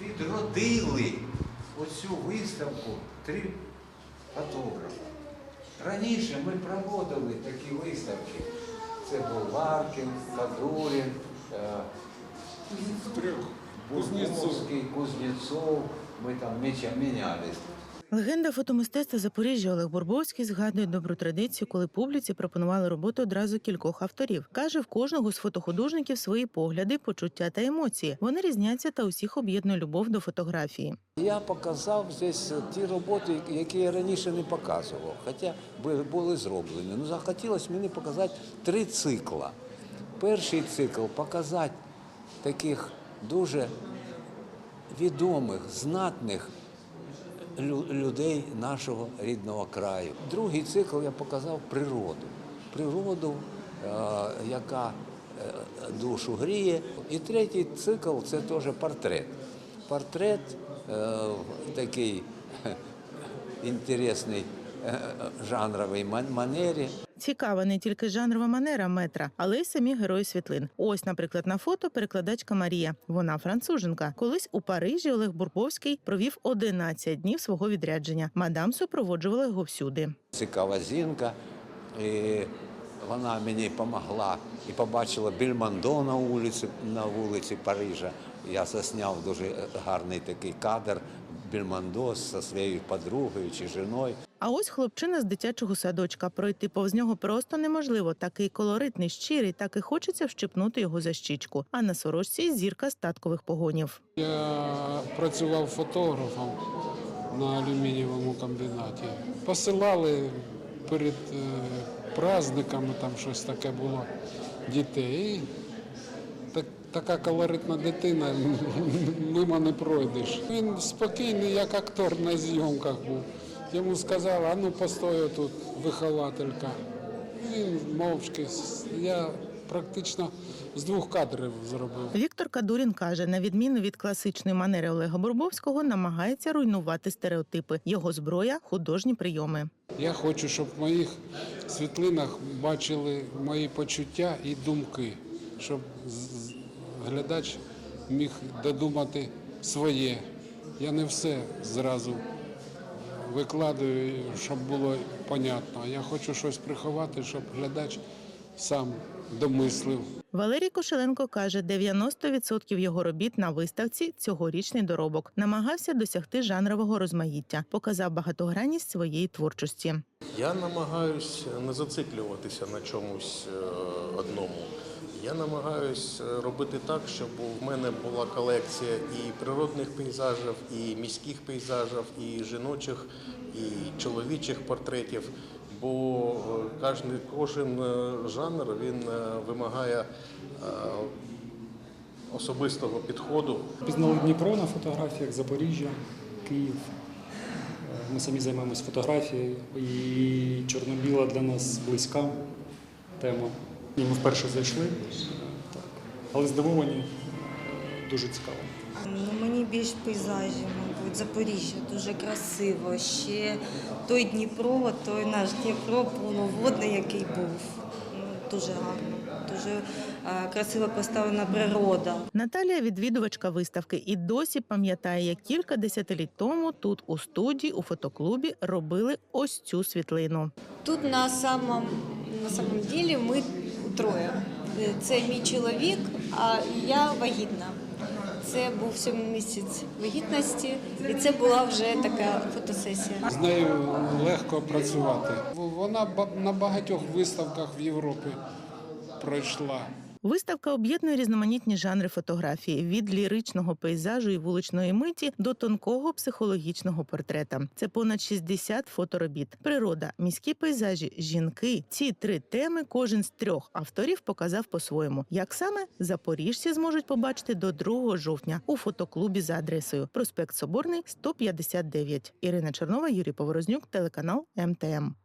відродили оцю виставку три фотографи. Раніше ми проводили такі виставки. Це був Ларкін, Кадурін, е, Бурковський, Кузнєцов. Ми там мінялись. Легенда фотомистецтва Запоріжжя Олег Бурбовський згадує добру традицію, коли публіці пропонували роботи одразу кількох авторів. Каже, в кожного з фотохудожників свої погляди, почуття та емоції. Вони різняться та усіх об'єднує любов до фотографії. Я показав здесь ті роботи, які я раніше не показував, хоча бу- були зроблені. Ну, захотілося мені показати три цикла. Перший цикл показати таких дуже відомих, знатних людей нашого рідного краю. Другий цикл я показав природу. Природу, е, яка е, душу гріє. І третій цикл це теж портрет. Портрет е, такий інтересний жанровій ман- манері. Цікава не тільки жанрова манера метра, але й самі герої світлин. Ось, наприклад, на фото перекладачка Марія. Вона француженка. Колись у Парижі Олег Бурбовський провів 11 днів свого відрядження. Мадам супроводжувала його всюди. цікава жінка. І вона мені допомогла і побачила Більмондо на вулиці, на вулиці Парижа. Я засняв дуже гарний такий кадр Більмондо зі своєю подругою чи жіною. А ось хлопчина з дитячого садочка. Пройти повз нього просто неможливо. Такий колоритний, щирий, так і хочеться вщипнути його за щічку. А на сорочці зірка статкових погонів. Я працював фотографом на алюмінієвому комбінаті. Посилали перед е, праздниками, там щось таке було дітей. Така колоритна дитина, мимо не пройдеш. Він спокійний, як актор на зйомках був. Йому сказали, а ну постой тут, вихователька. Він мовчки. Я практично з двох кадрів зробив. Віктор Кадурін каже, на відміну від класичної манери Олега Бурбовського, намагається руйнувати стереотипи. Його зброя художні прийоми. Я хочу, щоб в моїх світлинах бачили мої почуття і думки, щоб глядач міг додумати своє. Я не все зразу викладаю, щоб було понятно. Я хочу щось приховати, щоб глядач сам домислив. Валерій Кошеленко каже, 90% його робіт на виставці цьогорічний доробок. Намагався досягти жанрового розмаїття, показав багатогранність своєї творчості. Я намагаюсь не зациклюватися на чомусь е, одному. Я намагаюсь е, робити так, щоб в мене була колекція і природних пейзажів, і міських пейзажів, і жіночих, і чоловічих портретів. Бо е, кожен, е, жанр він е, вимагає особистого підходу. Пізнали Дніпро на фотографіях, Запоріжжя, Київ. Ми самі займаємось фотографією і чорно-біла для нас близька тема. І ми вперше зайшли, але здивовані, дуже цікаво. Ну, мені більш пейзажі, мабуть, Запоріжжя дуже красиво. Ще той Дніпро, той наш Дніпро повноводний, який був. Ну, дуже гарно, дуже е, красиво поставлена природа. Наталія відвідувачка виставки і досі пам'ятає, як кілька десятиліть тому тут у студії у фотоклубі робили ось цю світлину. Тут на самом, на самом деле ми троє. Це мій чоловік, а я вагітна. Це був сьомий місяць вагітності, і це була вже така фотосесія. З нею легко працювати. Вона на багатьох виставках в Європі пройшла. Виставка об'єднує різноманітні жанри фотографії від ліричного пейзажу і вуличної миті до тонкого психологічного портрета. Це понад 60 фоторобіт. Природа, міські пейзажі, жінки. Ці три теми кожен з трьох авторів показав по-своєму. Як саме запоріжці зможуть побачити до 2 жовтня у фотоклубі за адресою проспект Соборний 159. Ірина Чернова, Юрій Поворознюк, телеканал МТМ.